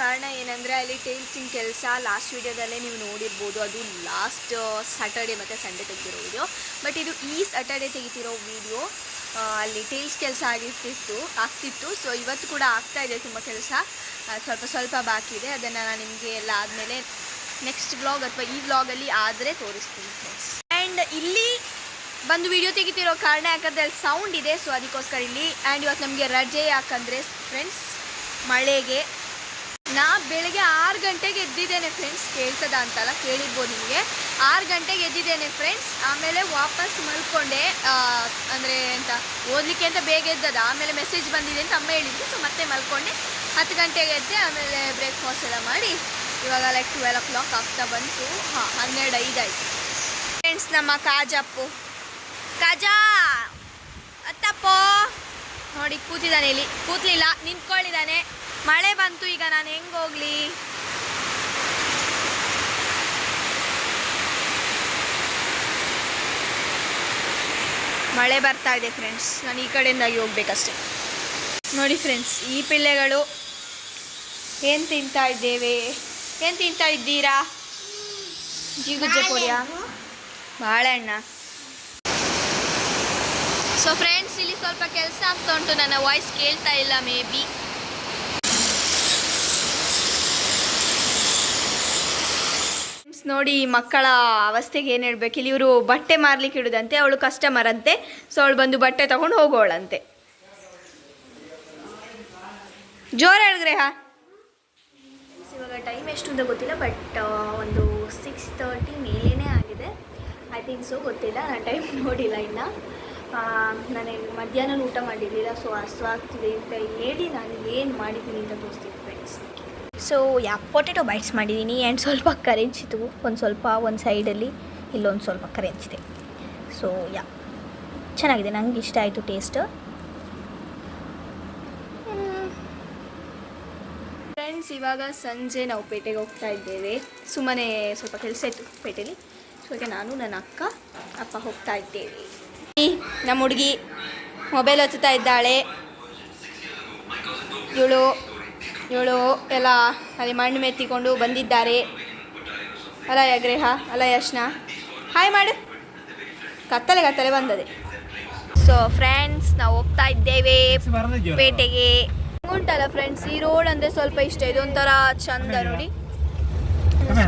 ಕಾರಣ ಏನಂದರೆ ಅಲ್ಲಿ ಟೇಲ್ಸಿಂಗ್ ಕೆಲಸ ಲಾಸ್ಟ್ ವೀಡಿಯೋದಲ್ಲೇ ನೀವು ನೋಡಿರ್ಬೋದು. ಅದು ಲಾಸ್ಟ್ ಸ್ಯಾಟರ್ಡೆ ಮತ್ತು ಸಂಡೇ ತೆಗ್ದಿರೋ ವೀಡಿಯೋ ಬಟ್ ಇದು ಈ ಸ್ಯಾಟರ್ಡೆ ತೆಗಿತಿರೋ ವೀಡಿಯೋ ಅಲ್ಲಿ ಟೇಲ್ಸ್ ಕೆಲಸ ಆಗಿರ್ತಿತ್ತು, ಆಗ್ತಿತ್ತು. ಸೊ ಇವತ್ತು ಕೂಡ ಆಗ್ತಾ ಇದೆ ತುಂಬ ಕೆಲಸ. ಸ್ವಲ್ಪ ಸ್ವಲ್ಪ ಬಾಕಿ ಇದೆ. ಅದನ್ನು ನಾನು ನಿಮಗೆ ಎಲ್ಲ ಆದಮೇಲೆ ನೆಕ್ಸ್ಟ್ ವ್ಲಾಗ್ ಅಥವಾ ಈ ವ್ಲಾಗಲ್ಲಿ ಆದರೆ ತೋರಿಸ್ತೀನಿ ಫ್ರೆಂಡ್ಸ್ ಆ್ಯಂಡ್ ಇಲ್ಲಿ ಬಂದು ವಿಡಿಯೋ ತೆಗಿತಿರೋ ಕಾರಣ ಯಾಕಂದರೆ ಅಲ್ಲಿ ಸೌಂಡ್ ಇದೆ. ಸೊ ಅದಕ್ಕೋಸ್ಕರ ಇಲ್ಲಿ ಆ್ಯಂಡ್ ಇವತ್ತು ನಮಗೆ ರಜೆ ಯಾಕಂದರೆ ಫ್ರೆಂಡ್ಸ್ ಮಳೆಗೆ. ನಾ ಬೆಳಗ್ಗೆ ಆರು ಗಂಟೆಗೆ ಎದ್ದಿದ್ದೇನೆ ಫ್ರೆಂಡ್ಸ್ ಕೇಳ್ತದ ಅಂತಲ್ಲ, ಕೇಳಿರ್ಬೋದು ನಿಮಗೆ. ಆರು ಗಂಟೆಗೆ ಎದ್ದಿದ್ದೇನೆ ಫ್ರೆಂಡ್ಸ್ ಆಮೇಲೆ ವಾಪಸ್ ಮಲ್ಕೊಂಡೆ. ಅಂದರೆ ಎಂತ, ಓದಲಿಕ್ಕೆ ಅಂತ ಬೇಗ ಎದ್ದದ. ಆಮೇಲೆ ಮೆಸೇಜ್ ಬಂದಿದೆ ಅಂತ ಅಮ್ಮ ಹೇಳಿದ್ರು. ಸೊ ಮತ್ತೆ ಮಲ್ಕೊಂಡೆ. ಹತ್ತು ಗಂಟೆಗೆ ಎದ್ದೆ. ಆಮೇಲೆ ಬ್ರೇಕ್ಫಾಸ್ಟ್ ಎಲ್ಲ ಮಾಡಿ. ಇವಾಗ ಲೈಕ್ ಟ್ವೆಲ್ ಓ ಕ್ಲಾಕ್ ಆಗ್ತಾ ಬಂತು. ಹಾಂ, ಹನ್ನೆರಡು ಐದಾಯ್ತು ಫ್ರೆಂಡ್ಸ್ ನಮ್ಮ ಕಾಜಪ್ಪು. ಕಾಜಾ! ಅತ್ತಪ್ಪೋ! ನೋಡಿ ಕೂತಿದ್ದಾನೆ ಇಲ್ಲಿ. ಕೂತ್ಲಿಲ್ಲ ನಿಂತ್ಕೊಳ್ಳಿದ್ದಾನೆ ಮಳೆ ಬಂತು ಈಗ ನಾನು ಹೆಂಗೆ ಹೋಗ್ಲಿ? ಮಳೆ ಬರ್ತಾ ಇದೆ ಫ್ರೆಂಡ್ಸ್ ನಾನು ಈ ಕಡೆಯಿಂದಾಗಿ ಹೋಗ್ಬೇಕಷ್ಟೆ. ನೋಡಿ ಫ್ರೆಂಡ್ಸ್ ಈ ಪಿಲ್ಲೆಗಳು ಏನು ತಿಂತಾ ಇದ್ದೇವೆ? ಏನು ತಿಂತಾ ಇದ್ದೀರಾ? ಜೀಗುಜ್ಜೆ ಪೊಡಿಯಾ? ಬಾಳೆಹಣ್ಣ? ಸೊ ಫ್ರೆಂಡ್ಸ್ ಇಲ್ಲಿ ಸ್ವಲ್ಪ ಕೆಲಸ ಆಗ್ತಾ ಉಂಟು. ನನ್ನ ವಾಯ್ಸ್ ಕೇಳ್ತಾ ಇಲ್ಲ ಮೇ ಬಿ ನೋಡಿ ಮಕ್ಕಳ ಅವಸ್ಥೆಗೆ ಏನು ಹೇಳ್ಬೇಕು? ಇಲ್ಲಿ ಇವರು ಬಟ್ಟೆ ಮಾರ್ಲಿಕ್ಕೆ ಇಡುದಂತೆ, ಅವಳು ಕಸ್ಟಮರ್ ಅಂತೆ. ಸೊ ಅವಳು ಬಂದು ಬಟ್ಟೆ ತಗೊಂಡು ಹೋಗೋಳಂತೆ ಜೋರ ಹೇಳಿದ್ರೆ ಹಾ ಇವಾಗ ಟೈಮ್ ಎಷ್ಟು ಅಂತ ಗೊತ್ತಿಲ್ಲ ಬಟ್ ಒಂದು ಸಿಕ್ಸ್ ತರ್ಟಿ ಮೇಲೇನೇ ಆಗಿದೆ. ಐ ಥಿಂಕ್ ಸೊ ಗೊತ್ತಿಲ್ಲ. ನಾನು ಟೈಮ್ ನೋಡಿಲ್ಲ ಇನ್ನು. ನಾನು ಮಧ್ಯಾಹ್ನ ಊಟ ಮಾಡಿರಲಿಲ್ಲ ಸೊ ಹಸುವಾಗ್ತಿದೆ ಅಂತ ಹೇಳಿ ನಾನು ಏನು ಮಾಡಿದ್ದೀನಿ ಅಂತ ತೋರಿಸ್ತೀನಿ friends so yeah potato bites ಮಾಡಿದ್ದೀನಿ. ಆ್ಯಂಡ್ ಸ್ವಲ್ಪ ಕರೆಂಚಿತು ಒಂದು ಸ್ವಲ್ಪ ಒಂದು ಸೈಡಲ್ಲಿ ಇಲ್ಲೊಂದು ಸ್ವಲ್ಪ ಕರೆಂಚಿದೆ. ಸೊ ಯಾ ಚೆನ್ನಾಗಿದೆ. ನಂಗೆ ಇಷ್ಟ ಆಯಿತು ಟೇಸ್ಟ್ ಫ್ರೆಂಡ್ಸ್ ಇವಾಗ ಸಂಜೆ ನಾವು ಪೇಟೆಗೆ ಹೋಗ್ತಾ ಇದ್ದೇವೆ. ಸುಮ್ಮನೆ ಸ್ವಲ್ಪ ಕೆಲಸ ಇತ್ತು ಪೇಟೆಯಲ್ಲಿ ಸೊ ಈಗ ನಾನು ನನ್ನ ಅಕ್ಕ ಅಪ್ಪ ಹೋಗ್ತಾ ಇದ್ದೇವೆ. ನಮ್ಮ ಹುಡುಗಿ ಮೊಬೈಲ್ ಹಚ್ಚುತ್ತಾ ಇದ್ದಾಳೆ. ಇವಳು ಇವಳು ಎಲ್ಲ ಅಲ್ಲಿ ಮಣ್ಣು ಮೆತ್ತಿಕೊಂಡು ಬಂದಿದ್ದಾರೆ. ಅಲ ಯಗ್ರೇಹ ಅಲ ಯಶ್ನ ಹಾಯ್ ಮಾಡು. ಕತ್ತಲೆ ಕತ್ತಲೆ ಬಂದದೆ. ಸೊ ಫ್ರೆಂಡ್ಸ್ ನಾವು ಹೋಗ್ತಾ ಇದ್ದೇವೆ ಪೇಟೆಗೆ. ಉಂಟಲ್ಲ ಫ್ರೆಂಡ್ಸ್ ಈ ರೋಡ್ ಅಂದ್ರೆ ಸ್ವಲ್ಪ ಇಷ್ಟ. ಇದೊಂಥರ ಚಂದ ನೋಡಿ.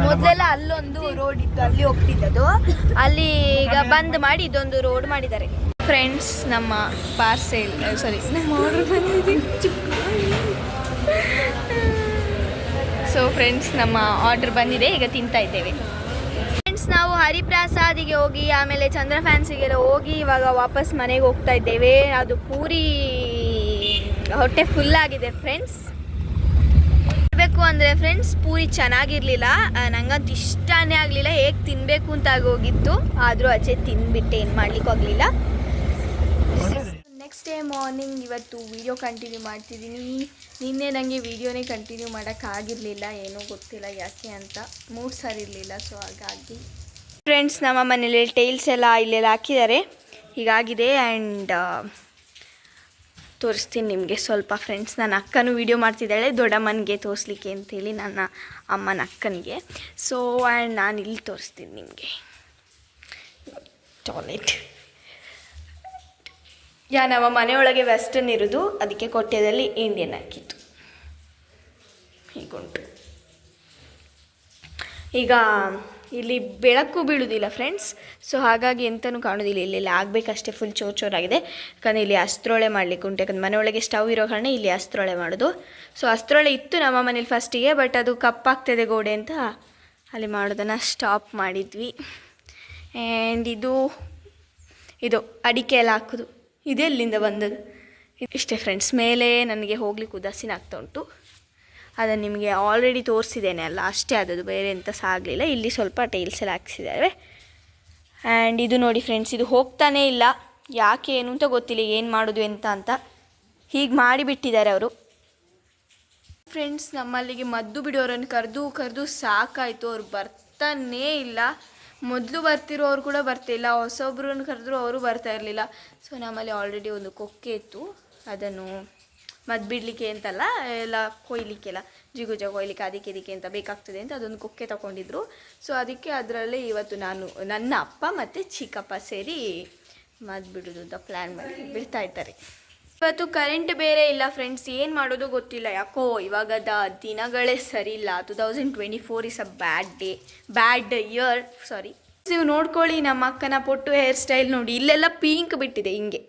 ಮೊದಲೆಲ್ಲ ಅಲ್ಲೊಂದು ರೋಡ್ ಇತ್ತು, ಅಲ್ಲಿ ಹೋಗ್ತಿದ್ದದು. ಅಲ್ಲಿ ಈಗ ಬಂದ್ ಮಾಡಿ ಇದೊಂದು ರೋಡ್ ಮಾಡಿದ್ದಾರೆ. ಫ್ರೆಂಡ್ಸ್ ನಮ್ಮ ಪಾರ್ಸೆಲ್ ಸಾರಿ ನಮ್ಮ ಆರ್ಡರ್ ಬಂದಿದೆ. ಸೊ ಫ್ರೆಂಡ್ಸ್ ನಮ್ಮ ಆರ್ಡರ್ ಬಂದಿದೆ. ಈಗ ತಿಂತಾ ಇದ್ದೇವೆ. ಫ್ರೆಂಡ್ಸ್ ನಾವು ಹರಿಪ್ರಸಾದಿಗೆ ಹೋಗಿ, ಆಮೇಲೆ ಚಂದ್ರ ಫ್ಯಾನ್ಸಿಗೆಲ್ಲ ಹೋಗಿ, ಇವಾಗ ವಾಪಸ್ ಮನೆಗೆ ಹೋಗ್ತಾ ಇದ್ದೇವೆ. ಅದು ಪೂರಿ ಹೊಟ್ಟೆ ಫುಲ್ ಆಗಿದೆ ಫ್ರೆಂಡ್ಸ್ ಹೇಳಬೇಕು ಅಂದರೆ ಫ್ರೆಂಡ್ಸ್ ಪೂರಿ ಚೆನ್ನಾಗಿರಲಿಲ್ಲ. ನಂಗಂತ ಇಷ್ಟನೇ ಆಗಲಿಲ್ಲ. ಹೇಗೆ ತಿನ್ನಬೇಕು ಅಂತ ಆಗೋಗಿತ್ತು ಆದರೂ ಆಚೆ ತಿನ್ಬಿಟ್ಟೆ ಏನು ಮಾಡ್ಲಿಕ್ಕೆ ಆಗಲಿಲ್ಲ. ನೆಕ್ಸ್ಟ್ ಡೇ ಮಾರ್ನಿಂಗ್ ಇವತ್ತು ವಿಡಿಯೋ ಕಂಟಿನ್ಯೂ ಮಾಡ್ತಿದ್ದೀನಿ. ನಿನ್ನೆ ನನಗೆ ವಿಡಿಯೋನೇ ಕಂಟಿನ್ಯೂ ಮಾಡೋಕ್ಕಾಗಿರಲಿಲ್ಲ ಏನೂ ಗೊತ್ತಿಲ್ಲ ಯಾಕೆ ಅಂತ. ಮೂಡ್ ಸರಿ ಇರಲಿಲ್ಲ ಸೊ ಹಾಗಾಗಿ. ಫ್ರೆಂಡ್ಸ್ ನಮ್ಮ ಮನೇಲಿ ಟೈಲ್ಸ್ ಎಲ್ಲ ಇಲ್ಲೆಲ್ಲ ಹಾಕಿದ್ದಾರೆ. ಹೀಗಾಗಿದೆ ಆ್ಯಂಡ್ ತೋರಿಸ್ತೀನಿ ನಿಮಗೆ. ಸ್ವಲ್ಪ ಫ್ರೆಂಡ್ಸ್ ನನ್ನ ಅಕ್ಕನೂ ವೀಡಿಯೋ ಮಾಡ್ತಿದ್ದಾಳೆ, ದೊಡ್ಡಮ್ಮನಿಗೆ ತೋರಿಸ್ಲಿಕ್ಕೆ ಅಂತೇಳಿ ನನ್ನ ಅಮ್ಮನ ಅಕ್ಕನಿಗೆ. ಸೊ ಆ್ಯಂಡ್ ನಾನು ಇಲ್ಲಿ ತೋರಿಸ್ತೀನಿ ನಿಮಗೆ. ಟಾಯ್ಲೆಟ್ ಯಾ, ನಮ್ಮ ಮನೆಯೊಳಗೆ ವೆಸ್ಟರ್ನ್ ಇರೋದು, ಅದಕ್ಕೆ ಕೊಟ್ಟೆದಲ್ಲಿ ಇಂಡಿಯನ್ ಹಾಕಿತ್ತು ಹೀಗುಂಟು. ಈಗ ಇಲ್ಲಿ ಬೆಳಕು ಬೀಳುವುದಿಲ್ಲ ಫ್ರೆಂಡ್ಸ್ ಸೊ ಹಾಗಾಗಿ ಎಂತನೂ ಕಾಣೋದಿಲ್ಲ. ಇಲ್ಲೆಲ್ಲ ಆಗಬೇಕಷ್ಟೇ ಫುಲ್ ಚೋರ್ ಚೋರಾಗಿದೆ. ಯಾಕಂದರೆ ಇಲ್ಲಿ ಅಸ್ತ್ರೊಳೆ ಮಾಡಲಿಕ್ಕೆ ಉಂಟು. ಯಾಕಂದ್ರೆ ಮನೆಯೊಳಗೆ ಸ್ಟವ್ ಇರೋ ಕಾರಣ ಇಲ್ಲಿ ಅಸ್ತ್ರೊಳೆ ಮಾಡೋದು. ಸೊ ಅಸ್ತ್ರೊಳೆ ಇತ್ತು ನಮ್ಮ ಮನೇಲಿ ಫಸ್ಟಿಗೆ ಬಟ್ ಅದು ಕಪ್ಪಾಗ್ತದೆ ಗೋಡೆ ಅಂತ ಅಲ್ಲಿ ಮಾಡೋದನ್ನು ಸ್ಟಾಪ್ ಮಾಡಿದ್ವಿ. ಆ್ಯಂಡ್ ಇದು ಇದು ಅಡಿಕೆ ಎಲ್ಲ ಹಾಕೋದು. ಇದೆಲ್ಲಿಂದ ಬಂದದ್ದು? ಇಷ್ಟೇ ಫ್ರೆಂಡ್ಸ್ ಮೇಲೆ ನನಗೆ ಹೋಗ್ಲಿಕ್ಕೆ ಉದಾಸೀನ ಆಗ್ತಾ ಉಂಟು. ಅದನ್ನು ನಿಮಗೆ ಆಲ್ರೆಡಿ ತೋರಿಸಿದ್ದೇನೆ ಅಲ್ಲ, ಅಷ್ಟೇ ಅದು ಬೇರೆ ಎಂತ ಸಹ ಆಗಲಿಲ್ಲ. ಇಲ್ಲಿ ಸ್ವಲ್ಪ ಟೈಲ್ಸ್ ಎಲ್ಲ ಹಾಕ್ಸಿದ್ದಾರೆ ಆ್ಯಂಡ್ ಇದು ನೋಡಿ ಫ್ರೆಂಡ್ಸ್ ಇದು ಹೋಗ್ತಾನೇ ಇಲ್ಲ. ಯಾಕೆ ಏನು ಅಂತ ಗೊತ್ತಿಲ್ಲ, ಏನು ಮಾಡೋದು ಎಂತ ಅಂತ. ಹೀಗೆ ಮಾಡಿಬಿಟ್ಟಿದ್ದಾರೆ ಅವರು. ಫ್ರೆಂಡ್ಸ್ ನಮ್ಮಲ್ಲಿಗೆ ಮದ್ದು ಬಿಡೋರನ್ನು ಕರೆದು ಕರೆದು ಸಾಕಾಯಿತು. ಅವ್ರು ಬರ್ತಾನೇ ಇಲ್ಲ. ಮೊದಲು ಬರ್ತಿರೋರು ಕೂಡ ಬರ್ತಿಲ್ಲ ಹೊಸೊಬ್ರನ್ನ ಕರೆದ್ರು ಅವರು ಬರ್ತಾ ಇರಲಿಲ್ಲ. ಸೊ ನಮ್ಮಲ್ಲಿ ಆಲ್ರೆಡಿ ಒಂದು ಕೊಕ್ಕೆ ಇತ್ತು ಅದನ್ನು ಮದ್ದು ಬಿಡಲಿಕ್ಕೆ ಅಂತಲ್ಲ, ಎಲ್ಲ ಕೊಯ್ಲಿಕ್ಕೆಲ್ಲ ಜಿಗುಜ ಕೊಯ್ಲಿಕ್ಕೆ, ಅದಕ್ಕೆ ಇದಕ್ಕೆ ಅಂತ ಬೇಕಾಗ್ತದೆ ಅಂತ ಅದೊಂದು ಕೊಕ್ಕೆ ತಗೊಂಡಿದ್ರು. ಸೊ ಅದಕ್ಕೆ ಅದರಲ್ಲಿ ಇವತ್ತು ನಾನು, ನನ್ನ ಅಪ್ಪ ಮತ್ತು ಚಿಕ್ಕಪ್ಪ ಸೇರಿ ಮದ್ದು ಬಿಡೋದು ಅಂತ ಪ್ಲ್ಯಾನ್ ಮಾಡಿ ಬಿಡ್ತಾ ಇದ್ದಾರೆ. ಇವತ್ತು ಕರೆಂಟ್ ಬೇರೆ ಇಲ್ಲ ಫ್ರೆಂಡ್ಸ್ ಏನು ಮಾಡೋದು ಗೊತ್ತಿಲ್ಲ. ಯಾಕೋ ಇವಾಗದ ದಿನಗಳೇ ಸರಿ ಇಲ್ಲ two thousand twenty four is a bad day bad year sorry ನೀವು ನೋಡ್ಕೊಳ್ಳಿ ನಮ್ಮ ಅಕ್ಕನ ಪೊಟ್ಟು ಹೇರ್ ಸ್ಟೈಲ್ ನೋಡಿ, ಇಲ್ಲೆಲ್ಲ ಪಿಂಕ್ ಬಿಟ್ಟಿದೆ ಹಿಂಗೆ.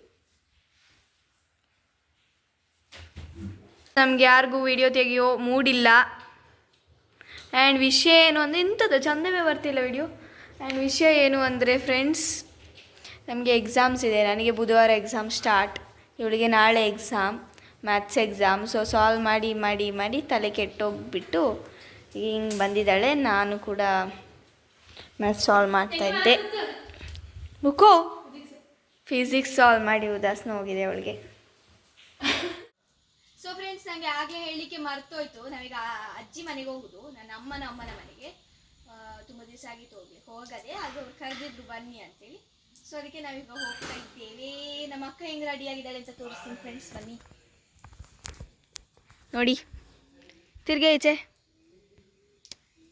ನಮ್ಗೆ ಯಾರಿಗೂ ವಿಡಿಯೋ ತೆಗಿಯೋ ಮೂಡಿಲ್ಲ ಆ್ಯಂಡ್ ವಿಷಯ ಏನು ಅಂದರೆ ಇಂಥದ್ದು ಚಂದವೇ ಬರ್ತಿಲ್ಲ ವಿಡಿಯೋ ಆ್ಯಂಡ್ ವಿಷಯ ಏನು ಅಂದರೆ ಫ್ರೆಂಡ್ಸ್ ನಮಗೆ ಎಕ್ಸಾಮ್ಸ್ ಇದೆ. ನನಗೆ ಬುಧವಾರ ಎಕ್ಸಾಮ್ ಸ್ಟಾರ್ಟ್ ಇವಳಿಗೆ ನಾಳೆ exam maths exam so solve ಮಾಡಿ ಮಾಡಿ ಮಾಡಿ ತಲೆ ಕೆಟ್ಟೋಗ್ಬಿಟ್ಟು ಹಿಂಗೆ ಬಂದಿದ್ದಾಳೆ. ನಾನು ಕೂಡ ಮ್ಯಾಥ್ಸ್ ಸಾಲ್ವ್ ಮಾಡ್ತಾಯಿದ್ದೆ ಬುಕ್ಕು ಫಿಸಿಕ್ಸ್ ಸಾಲ್ವ್ ಮಾಡಿ ಉದಾಸನ ಹೋಗಿದೆ ಅವಳಿಗೆ. ಸೊ ಫ್ರೆಂಡ್ಸ್ ನನಗೆ ಆಗಲೇ ಹೇಳಲಿಕ್ಕೆ ಮರ್ತೋಯ್ತು. ನಾವೀಗ ಅಜ್ಜಿ ಮನೆಗೆ ಹೋಗುದು. ನನ್ನ ಅಮ್ಮನ ಅಮ್ಮನ ಮನೆಗೆ. ತುಂಬ ದಿವಸ ಆಗಿತ್ತು ಹೋಗಿ ಹೋಗದೆ. ಅದು ಅವ್ರು ಕರೆದಿದ್ರು, ಬನ್ನಿ ಅಂತೇಳಿ. ಸೊ ಅದಕ್ಕೆ ನಾವೀಗ ಹೋಗ್ತಾ ಇದ್ದೇವೆ. ನಮ್ಮ ಅಕ್ಕ ಹೆಂಗೆ ರೆಡಿ ಆಗಿದ್ದಾಳೆ ಅಂತ ತೋರಿಸ್ತೀನಿ ಫ್ರೆಂಡ್ಸ್ ಬನ್ನಿ. ನೋಡಿ. ತಿರ್ಗೆ ಈಚೆ.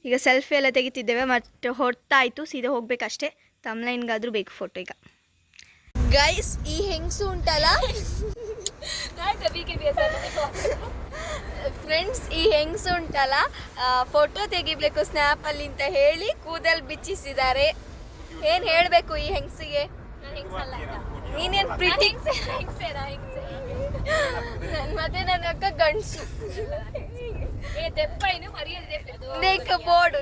ಈಗ ಸೆಲ್ಫಿ ಎಲ್ಲ ತೆಗಿತಿದ್ದೇವೆ. ಮತ್ತೆ ಹೊರ್ತಾಯಿತು. ಸೀದಾ ಹೋಗ್ಬೇಕಷ್ಟೇ. ತಮ್ಲೈನ್ಗಾದ್ರೂ ಬೇಕು ಫೋಟೋ ಈಗ. ಗೈಸ್ ಈ ಹೆಂಗಸು ಉಂಟಲ್ಲ ಫ್ರೆಂಡ್ಸ್ ಈ ಹೆಂಗಸು ಉಂಟಲ್ಲ ಫೋಟೋ ತೆಗಿಬೇಕು ಸ್ನ್ಯಾಪಲ್ಲಿ ಅಂತ ಹೇಳಿ ಕೂದಲ್ ಬಿಚ್ಚಿಸಿದ್ದಾರೆ. ಏನು ಹೇಳಬೇಕು ಈ ಹೆಂಗ್ಸಿಗೆ? ನೀನೇನ್ ಪ್ರೀತಿ ಮತ್ತೆ ನನ್ನ ಅಕ್ಕ ಗಂಡ್ಸು. ಬೋರ್ಡು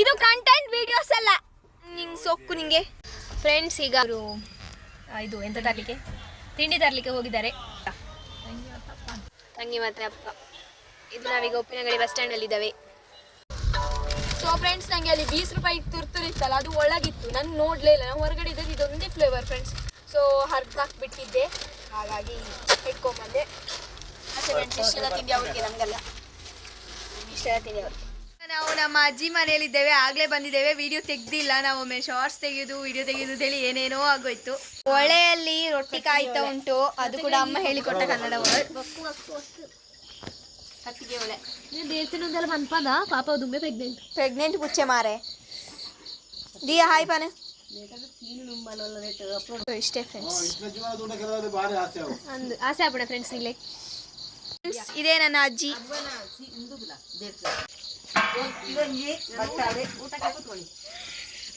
ಇದು ಕಂಟೆಂಟ್ ವಿಡಿಯೋಸ್ ಅಲ್ಲ. ನಿಂಗೆ ಸೊಕ್ಕು ನಿಂಗೆ. ಫ್ರೆಂಡ್ಸ್ ಈಗ ಅವರು ಇದು ಎಂತ ತರಲಿಕ್ಕೆ? ತಿಂಡಿ ತರಲಿಕ್ಕೆ ಹೋಗಿದ್ದಾರೆ. ತಂಗಿ ಮತ್ತೆ ಅಪ್ಪ. ಇದು ನಾವೀಗ ಉಪ್ಪಿನಗಡಿ ಬಸ್ ಸ್ಟ್ಯಾಂಡಲ್ಲಿ ಇದ್ದಾವೆ ಸೊ ಫ್ರೆಂಡ್ಸ್ ನನಗೆ ಅಲ್ಲಿ ಬೀಸ್ ರೂಪಾಯಿ ತುರ್ತುರು ಇತ್ತಲ್ಲ ಅದು ಒಳಗಿತ್ತು. ನಾನು ನೋಡಲೇ ಇಲ್ಲ ನಾನು ಹೊರಗಡೆ ಇದ್ದದ್ದು ಇದೊಂದೇ ಫ್ಲೇವರ್ ಫ್ರೆಂಡ್ಸ್ ಸೊ ಹರ್ದಾಕ್ಬಿಟ್ಟಿದ್ದೆ ಹಾಗಾಗಿ ಇಟ್ಕೊಂಬಂದೆ. ಅಷ್ಟೇ ಫ್ರೆಂಡ್ಸ್ ಇಷ್ಟೆಲ್ಲ ತಿಂಡಿ ಅವ್ರಿಗೆ ನಮಗೆಲ್ಲ? ಇಷ್ಟ ತಿಂಡಿ ಅವ್ರಿಗೆ? ನಾವು ನಮ್ಮ ಅಜ್ಜಿ ಮನೆಯಲ್ಲಿದ್ದೇವೆ ಆಗ್ಲೇ ಬಂದಿದ್ದೇವೆ. ವಿಡಿಯೋ ತೆಗ್ದಿಲ್ಲ ನಾವು ಒಮ್ಮೆ ಶಾರ್ಟ್ಸ್ ತೆಗೆಯೋದು ವಿಡಿಯೋ ತೆಗೆಯೋದು ಅಂತೇಳಿ ಏನೇನೋ ಆಗೋಯ್ತು. ಒಳೆಯಲ್ಲಿ ರೊಟ್ಟಿ ಕಾಯ್ತಾ ಉಂಟು ಅದು ಕೂಡ ಅಮ್ಮ ಹೇಳಿಕೊಟ್ಟ ಕನ್ನಡ ವರ್ಡ್ ಹತ್ತಿಗೆ ಒಳೆ ದೇವತಿನೊಂದೆಲ್ಲ ಮನ್ಪದ ಪಾಪ ದುಂಬೆ ಪ್ರೆಗ್ನೆಂಟ್ ಪ್ರೆಗ್ನೆಂಟ್ ಪುಚ್ಚೆ ಮಾರೆ ದಿಯಾ ಹಾಯ್ ಪಾನೆ ಇಷ್ಟೇ ಫ್ರೆಂಡ್ಸ್ ಒಂದು ಆಸೆ ಆಗ್ಬಿಡ ಫ್ರೆಂಡ್ಸ್ ಇಲ್ಲೇ ಇದೇ ನನ್ನ ಅಜ್ಜಿ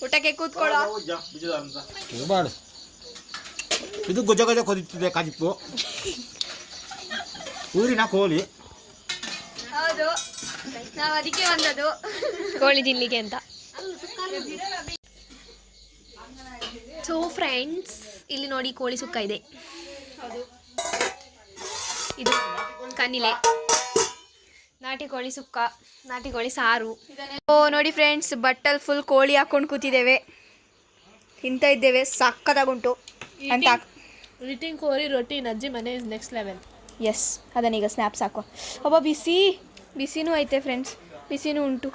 ಊಟಕ್ಕೆ ಕೂತ್ಕೊಳ್ಳೋ ಮಾಡು ಇದು ಗೊಜ ಗೊಜ ಕೊದಿತ್ತಿದೆ ಕಾಜಿಪ್ಪು ಊರಿನ ಕೋಳಿ ಹೌದು. ನಾವು ಅದಕ್ಕೆ ಬಂದದ್ದು. ಕೋಳಿ ತಿನ್ಲಿಕ್ಕೆ ಅಂತ. ಸೊ ಫ್ರೆಂಡ್ಸ್ ಇಲ್ಲಿ ನೋಡಿ ಕೋಳಿ ಸುಕ್ಕ ಇದೆ. ಇದು ಕನ್ನಿಲೆ ನಾಟಿ ಕೋಳಿ ಸುಕ್ಕ ನಾಟಿ ಕೋಳಿ ಸಾರು. ಓ ನೋಡಿ ಫ್ರೆಂಡ್ಸ್ ಬಟ್ಟಲ್ ಫುಲ್ ಕೋಳಿ ಹಾಕೊಂಡು ಕೂತಿದ್ದೇವೆ. ತಿಂತ ಇದ್ದೇವೆ. ಸಕ್ಕದಾಗುಂಟು ಅಂತ ಕೋಳಿ ಕೋರಿ ರೊಟ್ಟಿ ನಜ್ಜಿ ಮನೆ ಇಸ್ ನೆಕ್ಸ್ಟ್ ಲೆವೆಲ್ ಎಸ್ ಅದನ್ನೀಗ ಸ್ನ್ಯಾಪ್ಸ್ ಹಾಕುವ ಒಬ್ಬ ಬಿಸಿ, ಬಿಸಿನೂ ಐತೆ ಫ್ರೆಂಡ್ಸ್ ಬಿಸಿನೂ ಉಂಟು.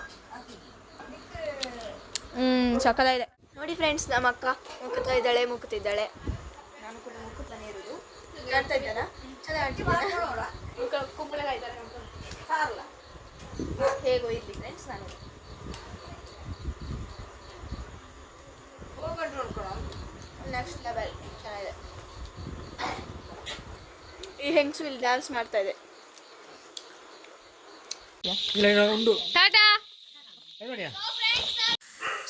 ಹ್ಞೂ ಸಕಲ ಇದೆ. ನೋಡಿ ಫ್ರೆಂಡ್ಸ್ ನಮ್ಮ ಅಕ್ಕ ಮುಕ್ತಾ ಇದ್ದಾಳೆ ಮುಕ್ತಿದ್ದಾಳೆ ನಾನು ಕೂಡ ಮುಕ್ಕುತ್ತಾನೆ ಇರೋದು. ಕಾಣ್ತಾ ಇದ್ದಾನ? ಚೆನ್ನಾಗಿ ಹೇಗೋ ಇರಲಿ ಫ್ರೆಂಡ್ಸ್ ನಾನು. ನೆಕ್ಸ್ಟ್ ಲೆವೆಲ್ ಚೆನ್ನಾಗಿದೆ. ಈ ಹೆಂಗಸು ಇಲ್ಲಿ ಡ್ಯಾನ್ಸ್ ಮಾಡ್ತಾ ಇದೆ. ಇಲ್ಲ ಉಂಡು. ಟಾಟಾ!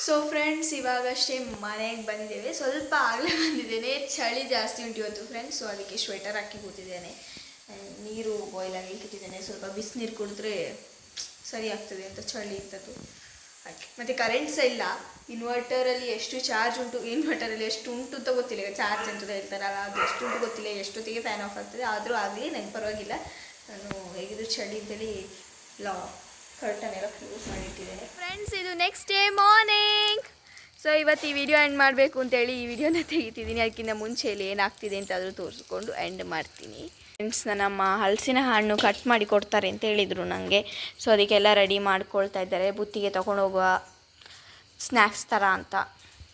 ಸೊ ಫ್ರೆಂಡ್ಸ್ ಇವಾಗಷ್ಟೇ ಮನೆಗೆ ಬಂದಿದ್ದೇವೆ. ಸ್ವಲ್ಪ ಆಗಲೇ ಬಂದಿದ್ದೇನೆ. ಚಳಿ ಜಾಸ್ತಿ ಉಂಟು ಇವತ್ತು ಫ್ರೆಂಡ್ಸ್ ಸೊ ಅದಕ್ಕೆ ಸ್ವೆಟರ್ ಹಾಕಿ ಕೂತಿದ್ದೇನೆ. ನೀರು ಬಾಯ್ಲ್ ಆಗಿ ಇಟ್ಟಿದ್ದೇನೆ ಸ್ವಲ್ಪ ಬಿಸಿನೀರು ಕುಡಿದ್ರೆ ಸರಿ ಆಗ್ತದೆ ಅಂತ ಚಳಿ ಇದ್ದದ್ದು. ಹಾಗೆ. ಮತ್ತು ಕರೆಂಟ್ ಸಹ ಇಲ್ಲ. ಇನ್ವರ್ಟರಲ್ಲಿ ಎಷ್ಟು ಚಾರ್ಜ್ ಉಂಟು ಇನ್ವರ್ಟರಲ್ಲಿ ಎಷ್ಟು ಉಂಟು ಅಂತ ಗೊತ್ತಿಲ್ಲ. ಚಾರ್ಜ್ ಅಂತ ಹೇಳ್ತಾರಲ್ಲ ಅದು ಎಷ್ಟು ಉಂಟು ಗೊತ್ತಿಲ್ಲ ಎಷ್ಟೊತ್ತಿಗೆ ಫ್ಯಾನ್ ಆಫ್ ಆಗ್ತದೆ, ಆದರೂ ಆಗಲಿ ನನಗೆ ಪರವಾಗಿಲ್ಲ ನಾನು ಹೇಗಿದ್ರು ಚಳಿ ಅಂತೇಳಿ ಲಾ ಕರ್ಟನ್ ಎಲ್ಲ ಕ್ಲೋಸ್ ಮಾಡಿಟ್ಟಿದ್ದೇನೆ. ಫ್ರೆಂಡ್ಸ್ ಇದು ನೆಕ್ಸ್ಟ್ ಡೇ ಮಾರ್ನಿಂಗ್ ಸೊ ಇವತ್ತು ಈ ವಿಡಿಯೋ ಎಂಡ್ ಮಾಡಬೇಕು ಅಂತೇಳಿ ಈ ವಿಡಿಯೋನ ತೆಗಿತಿದ್ದೀನಿ. ಅದಕ್ಕಿಂತ ಮುಂಚೆಯಲ್ಲಿ ಏನಾಗ್ತಿದೆ ಅಂತ ಅದ್ರ ತೋರಿಸ್ಕೊಂಡು ಎಂಡ್ ಮಾಡ್ತೀನಿ. ಫ್ರೆಂಡ್ಸ್ ನಮ್ಮ ಹಲಸಿನ ಹಣ್ಣು ಕಟ್ ಮಾಡಿ ಕೊಡ್ತಾರೆ ಅಂತ ಹೇಳಿದರು ನನಗೆ ಸೊ ಅದಕ್ಕೆಲ್ಲ ರೆಡಿ ಮಾಡ್ಕೊಳ್ತಾ ಇದ್ದಾರೆ. ಬುತ್ತಿಗೆ ತೊಗೊಂಡು ಹೋಗುವ ಸ್ನ್ಯಾಕ್ಸ್ ಥರ ಅಂತ.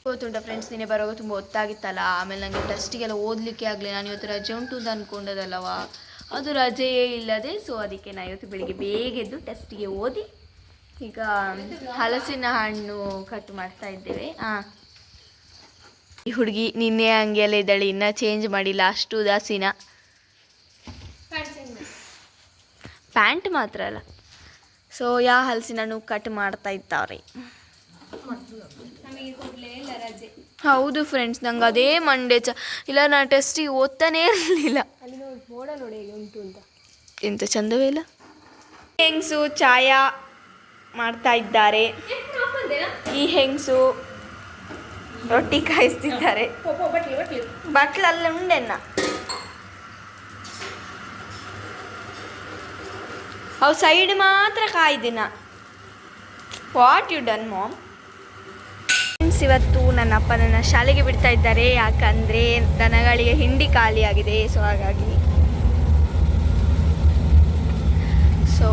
ಗೊತ್ತುಂಟ ಫ್ರೆಂಡ್ಸ್ ನಿನ್ನೆ ಬರೋವಾಗ ತುಂಬ ಹೊತ್ತಾಗಿತ್ತಲ್ಲ ಆಮೇಲೆ ನನಗೆ ಟೆಸ್ಟಿಗೆಲ್ಲ ಓದಲಿಕ್ಕೆ ಆಗಲಿ ನಾನು ಇವತ್ತು ರಜೆ ಉಂಟು ಅಂತ ಅಂದ್ಕೊಂಡದಲ್ಲವ ಅದು ರಜೆಯೇ ಇಲ್ಲದೆ ಸೊ ಅದಕ್ಕೆ ನಾನು ಇವತ್ತು ಬೆಳಿಗ್ಗೆ ಬೇಗ ಎದ್ದು ಟೆಸ್ಟಿಗೆ ಓದಿ, ಈಗ ಹಲಸಿನ ಹಣ್ಣು ಕಟ್ ಮಾಡ್ತಾ ಇದ್ದೇವೆ. ಹಾಂ ಈ ಹುಡುಗಿ ನಿನ್ನೆ ಹಂಗೆಲ್ಲ ಇದ್ದಾಳೆ, ಇನ್ನೂ ಚೇಂಜ್ ಮಾಡಿಲ್ಲ, ಅಷ್ಟು ಉದಾಸೀನ. ಪ್ಯಾಂಟ್ ಮಾತ್ರ ಅಲ್ಲ. ಸೊ ಯಾ ಹಲಸಿನ ಹಣ್ಣು ಕಟ್ ಮಾಡ್ತಾ ಇದ್ದಾರೆ ಹೌದು ಫ್ರೆಂಡ್ಸ್ ನಂಗೆ ಅದೇ ಮಂಡೆ ಚ, ಇಲ್ಲ ನಾನು ಟೆಸ್ಟಿಗೆ ಓದ್ತಾನೇ ಇರಲಿಲ್ಲ. ಉಂಟು ಅಂತ ಎಂತ ಚಂದವೇ ಇಲ್ಲ. ಹೆಂಗಸು ಚಾಯ ಮಾಡ್ತಾ ಇದ್ದಾರೆ? ಈ ಹೆಂಗಸು ರೊಟ್ಟಿ ಕಾಯಿಸ್ತಿದ್ದಾರೆ. ಬಟ್ಲಲ್ಲ ಉಂಡೆನ್ನ ಅವು ಸೈಡ್ ಮಾತ್ರ ಕಾಯ್ದಿನ. What you done mom friends, ಇವತ್ತು ನನ್ನ ಅಪ್ಪ ನನ್ನ ಶಾಲೆಗೆ ಬಿಡ್ತಾ ಇದ್ದಾರೆ. ಯಾಕಂದರೆ ದನಗಳಿಗೆ ಹಿಂಡಿ ಖಾಲಿಯಾಗಿದೆ ಸೊ ಹಾಗಾಗಿ ಸೊ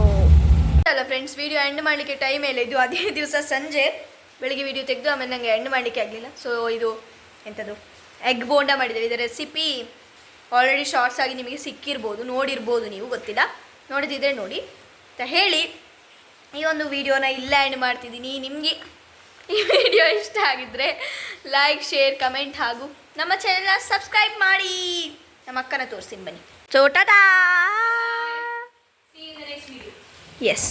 ಅಲ್ಲ ಫ್ರೆಂಡ್ಸ್ ವಿಡಿಯೋ ಎಂಡ್ ಮಾಡಲಿಕ್ಕೆ ಟೈಮ್ ಇಲ್ಲ. ಇದು ಅದೇ ದಿವಸ ಸಂಜೆ. ಬೆಳಿಗ್ಗೆ ವಿಡಿಯೋ ತೆಗೆದು ಆಮೇಲೆ ನನಗೆ ಎಂಡ್ ಮಾಡಲಿಕ್ಕೆ ಆಗಲಿಲ್ಲ. ಸೊ ಇದು ಎಂಥದ್ದು ಎಗ್ ಬೋಂಡ ಮಾಡಿದ್ದೇವೆ. ಇದರ ರೆಸಿಪಿ ಆಲ್ರೆಡಿ ಶಾರ್ಟ್ಸ್ ಆಗಿ ನಿಮಗೆ ಸಿಕ್ಕಿರ್ಬೋದು. ನೋಡಿರ್ಬೋದು ನೀವು, ಗೊತ್ತಿಲ್ಲ? ನೋಡಿದಿದ್ರೆ ನೋಡಿ. ಅಂತ ಹೇಳಿ, ಈ ಒಂದು ವಿಡಿಯೋನ ಇಲ್ಲ ಎಂಡ್ ಮಾಡ್ತಿದ್ದೀನಿ. ನಿಮಗೆ ಈ ವಿಡಿಯೋ ಇಷ್ಟ ಆಗಿದ್ದರೆ ಲೈಕ್ ಶೇರ್ ಕಮೆಂಟ್ ಹಾಗೂ ನಮ್ಮ ಚಾನೆಲ್ನ ಸಬ್ಸ್ಕ್ರೈಬ್ ಮಾಡಿ. ನಮ್ಮ ಅಕ್ಕನ ತೋರಿಸ್ತೀನಿ ಬನ್ನಿ. ಚೋಟದಾ. ಎಸ್